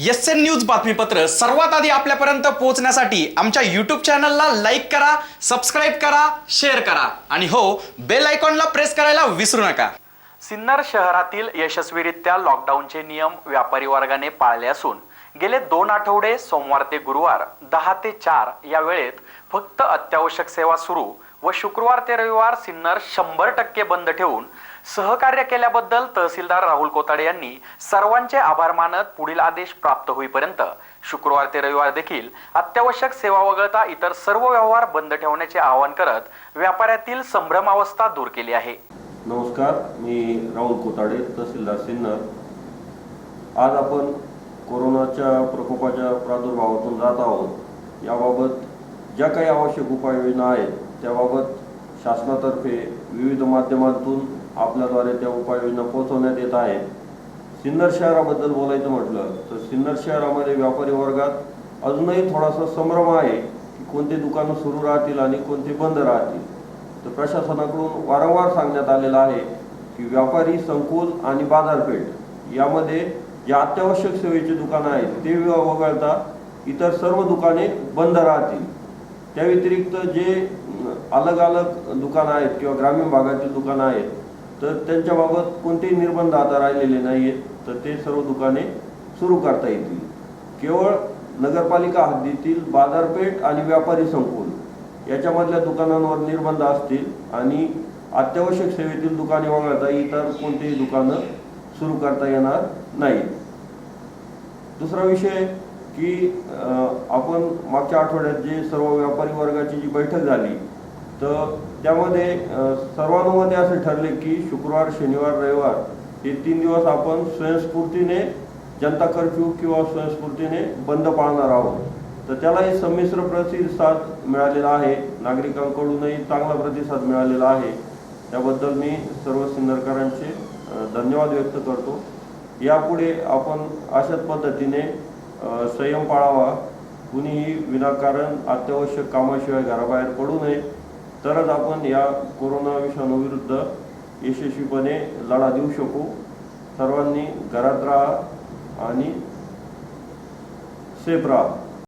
S N news बातमीपत्र सर्वात आधी आपल्यापर्यंत पोहोचण्यासाठी आमच्या यूट्यूब चॅनलला लाईक करा सबस्क्राईब करा शेअर करा. आणि हो बेल आयकॉनला प्रेस करायला विसरू नका. सिन्नर शहरातील यशस्वीरित्या लॉकडाऊनचे नियम व्यापारी वर्गाने पाळले असून गेले दोन आठवडे सोमवार ते गुरुवार दहा ते चार या वेळेत फक्त अत्यावश्यक सेवा सुरू व शुक्रवार ते रविवार सिन्नर शंभर टक्के बंद ठेवून सहकार्य केल्याबद्दल तहसीलदार राहुल कोताडे यांनी सर्वांचे आभार मानत पुढील आदेश प्राप्त होईपर्यंत शुक्रवार ते रविवार देखील अत्यावश्यक सेवा वगळता इतर सर्व व्यवहार बंद ठेवण्याचे आवाहन करत व्यापाऱ्यातील संभ्रमावस्था दूर केली आहे. नमस्कार मी राहुल कोताडे तहसीलदार सिन्नर. आज आपण कोरोनाच्या प्रकोपाच्या प्रादुर्भावातून जात आहोत. याबाबत ज्या काही आवश्यक उपाययोजना आहेत त्याबाबत शासनातर्फे विविध माध्यमातून आपल्याद्वारे त्या उपाययोजना पोहोचवण्यात येत आहेत. सिन्नर शहराबद्दल बोलायचं म्हटलं तर सिन्नर शहरामध्ये व्यापारी वर्गात अजूनही थोडासा संभ्रम आहे की कोणते दुकानं सुरू राहतील आणि कोणते बंद राहतील. तर प्रशासनाकडून वारंवार सांगण्यात आलेलं आहे की व्यापारी संकुल आणि बाजारपेठ यामध्ये जे अत्यावश्यक सेवेची दुकानं आहेत ते वगळता इतर सर्व दुकाने बंद राहतील. त्या व्यतिरिक्त जे अलग अलग दुकानं आहेत किंवा ग्रामीण भागातील दुकानं आहेत तर त्यांच्याबाबत कोणतेही निर्बंध आता राहिलेले नाही आहेत तर ते सर्व दुकाने सुरू करता येतील. केवळ नगरपालिका हद्दीतील बाजारपेठ आणि व्यापारी संकुल याच्यामधल्या दुकानांवर निर्बंध असतील आणि अत्यावश्यक सेवेतील दुकाने वगळता इतर कोणतीही दुकानं सुरू करता येणार नाहीत. दुसरा विषय की आपण मागच्या आठवड्यात जे सर्व व्यापारी वर्गाची जी बैठक झाली तर त्यामध्ये सर्वानुमते असे ठरले की शुक्रवार शनिवार रविवार हे तीन दिवस आपण स्वयंस्फूर्तीने जनता कर्फ्यू किंवा स्वयंस्फूर्तीने बंद पाळणार आहोत. तर त्यालाही संमिश्र प्रतिसाद मिळालेला आहे. नागरिकांकडूनही चांगला प्रतिसाद मिळालेला आहे. त्याबद्दल मी सर्व सिन्नरकरांचे धन्यवाद व्यक्त करतो. यापुढे आपण अशाच पद्धतीने संयम पाळावा. कुणीही विनाकारण अत्यावश्यक कामाशिवाय घराबाहेर पडू नये. तरच आपण या कोरोना विषाणूविरुद्ध यशस्वीपणे लढा देऊ शकू. सर्वांनी घरात राहा आणि सेफ राहा.